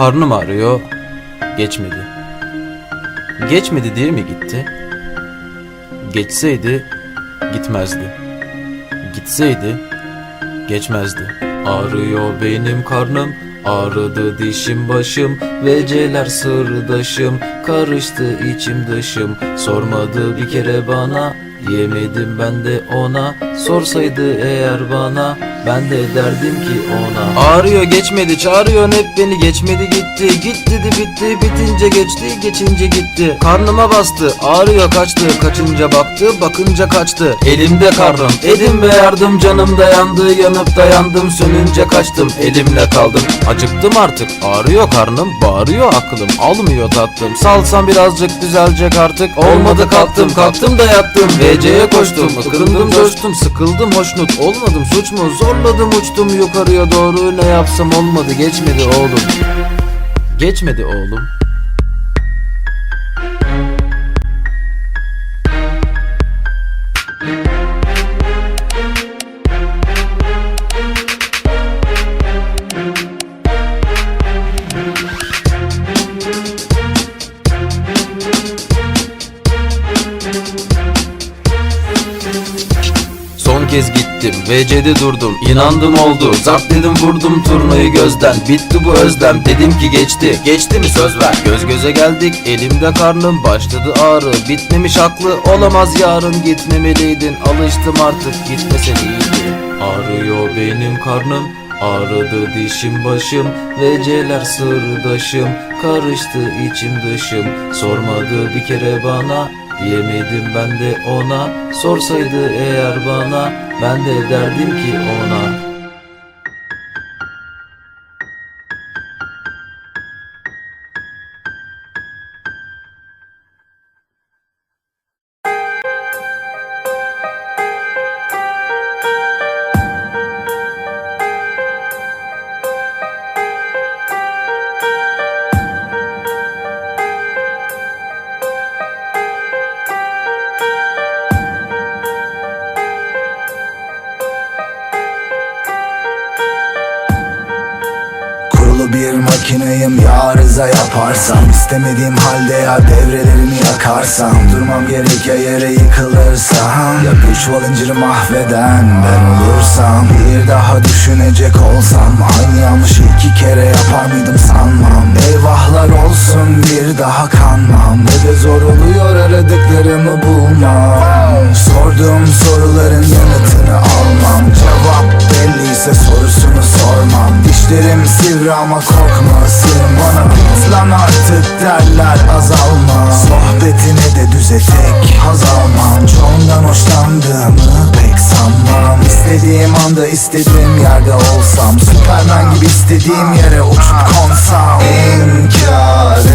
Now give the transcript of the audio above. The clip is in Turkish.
Karnım ağrıyor. Geçmedi. Geçmedi diye mi gitti? Geçseydi gitmezdi. Gitseydi geçmezdi. Ağrıyor benim karnım, ağrıdı dişim başım, veceler sırdaşım, karıştı içim dışım. Sormadı bir kere bana, yemedim ben de ona. Sorsaydı eğer bana, ben de derdim ki ona. Ağrıyor geçmedi, çağırıyor hep beni, geçmedi gitti. Git dedi bitti, bitince geçti, geçince gitti. Karnıma bastı, ağrıyor kaçtı, kaçınca baktı, bakınca kaçtı. Elimde karnım, elim ve yardım, canım dayandı, yanıp dayandım, sönünce kaçtım, elimle kaldım. Acıktım artık, ağrıyor karnım, bağırıyor aklım, almıyor tatlım. Salsam birazcık düzelecek artık, olmadı kalktım, kalktım da yattım. VC'ye koştum, ıkındım, coştum, sıkıldım, hoşnut olmadım, suç mu? Zorladım, uçtum yukarıya doğru, ne yapsam olmadı, geçmedi oğlum. Geçmedi oğlum. Kez gittim VC'de durdum inandım oldu. Zart dedim vurdum turnayı gözden. Bitti bu özlem dedim ki geçti. Geçti mi söz ver? Göz göze geldik elimde karnım. Başladı ağrı bitmemiş haklı Olamaz yarın gitmemeliydin. Alıştım artık gitmesen iyiydi Ağrıyor benim karnım Ağrıdı dişim başım. Veceler sırdaşım Karıştı içim dışım. Sormadı bir kere bana Diyemedim ben de ona. Sorsaydı eğer bana Ben de derdim ki ona Bir makineyim ya arıza yaparsam istemediğim halde ya devrelerini yakarsam Durmam gerek ya yere yıkılırsam Ya bir çuval inciri mahveden ben olursam Bir daha düşünecek olsam Aynı yanlışı iki kere yapar mıydım sanmam Eyvahlar olsun bir daha kanmam Ne de zor oluyor aradıklarımı bulmam Sorduğum soruların artık derler azalma Sohbetine de düze tek haz almam. Çoğundan hoşlandığımı pek sanmam. İstediğim anda istediğim yerde olsam. Süpermen gibi istediğim yere uçup konsam. İmkansız